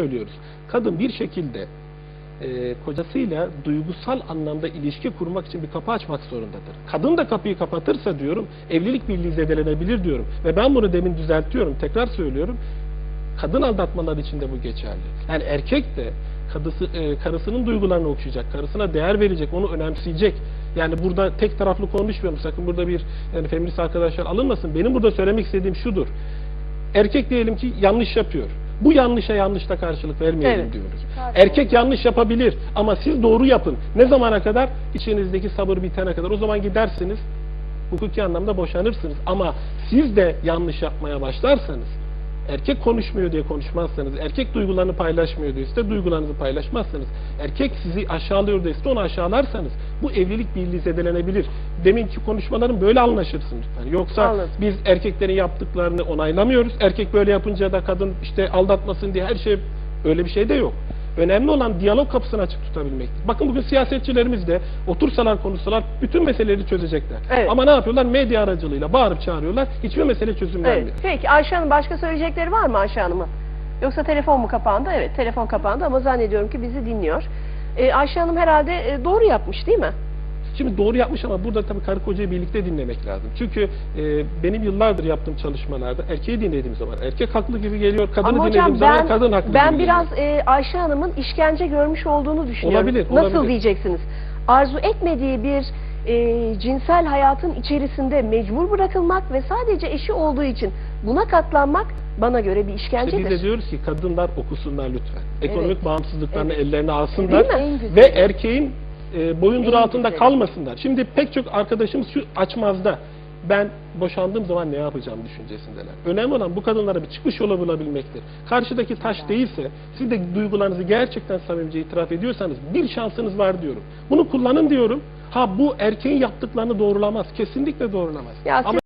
söylüyoruz. Kadın bir şekilde e, kocasıyla duygusal anlamda ilişki kurmak için bir kapı açmak zorundadır. Kadın da kapıyı kapatırsa diyorum evlilik birliği zedelenebilir diyorum. Ve ben bunu demin düzeltiyorum tekrar söylüyorum. Kadın aldatmalar için de bu geçerli. Yani erkek de kadısı, e, karısının duygularını okşayacak, karısına değer verecek, onu önemseyecek. Yani burada tek taraflı konuşmuyorum. Sakın burada bir yani feminist arkadaşlar alınmasın. Benim burada söylemek istediğim şudur. Erkek diyelim ki yanlış yapıyor. Bu yanlışa yanlışla karşılık vermeyelim Evet. diyoruz. Erkek yanlış yapabilir ama siz doğru yapın. Ne zamana kadar? İçinizdeki sabır bitene kadar. O zaman gidersiniz, hukuki anlamda boşanırsınız. Ama siz de yanlış yapmaya başlarsanız, erkek konuşmuyor diye konuşmazsanız, erkek duygularını paylaşmıyor size duygularınızı paylaşmazsanız, erkek sizi aşağılıyor diye size onu aşağılarsanız, bu evlilik birliği zedelenebilir. Deminki konuşmaların böyle anlaşırsın lütfen. Yoksa Anladım. biz erkeklerin yaptıklarını onaylamıyoruz. Erkek böyle yapınca da kadın işte aldatmasın diye her şey öyle bir şey de yok. Önemli olan diyalog kapısını açık tutabilmektir. Bakın bugün siyasetçilerimiz de otursalar konuşsalar bütün meseleleri çözecekler. Evet. Ama ne yapıyorlar? Medya aracılığıyla bağırıp çağırıyorlar. Hiçbir mesele çözümlenmiyor. Evet. Peki Ayşe Hanım başka söyleyecekleri var mı Ayşe Hanım'ın? Yoksa telefon mu kapandı? Evet telefon kapandı ama zannediyorum ki bizi dinliyor. Ee, Ayşe Hanım herhalde e, doğru yapmış değil mi? Şimdi doğru yapmış ama burada tabii karı kocayı birlikte dinlemek lazım. Çünkü e, benim yıllardır yaptığım çalışmalarda erkeği dinlediğim zaman erkek haklı gibi geliyor, kadını Ama dinlediğim hocam zaman ben, kadın haklı ben gibi biraz e, Ayşe Hanım'ın işkence görmüş olduğunu düşünüyorum. Olabilir, Nasıl olabilir. diyeceksiniz? Arzu etmediği bir e, cinsel hayatın içerisinde mecbur bırakılmak ve sadece eşi olduğu için buna katlanmak bana göre bir İşte işkencedir. biz de diyoruz ki kadınlar okusunlar lütfen. Ekonomik Evet. bağımsızlıklarını Evet. ellerine alsınlar ve erkeğin e, boyundur altında kalmasınlar. Şimdi pek çok arkadaşımız şu açmazda ben boşandığım zaman ne yapacağım düşüncesindeler. Önemli olan bu kadınlara bir çıkış yolu bulabilmektir. Karşıdaki taş değilse siz de duygularınızı gerçekten samimice itiraf ediyorsanız bir şansınız var diyorum. Bunu kullanın diyorum. Ha bu erkeğin yaptıklarını doğrulamaz. Kesinlikle doğrulamaz. Ya Ama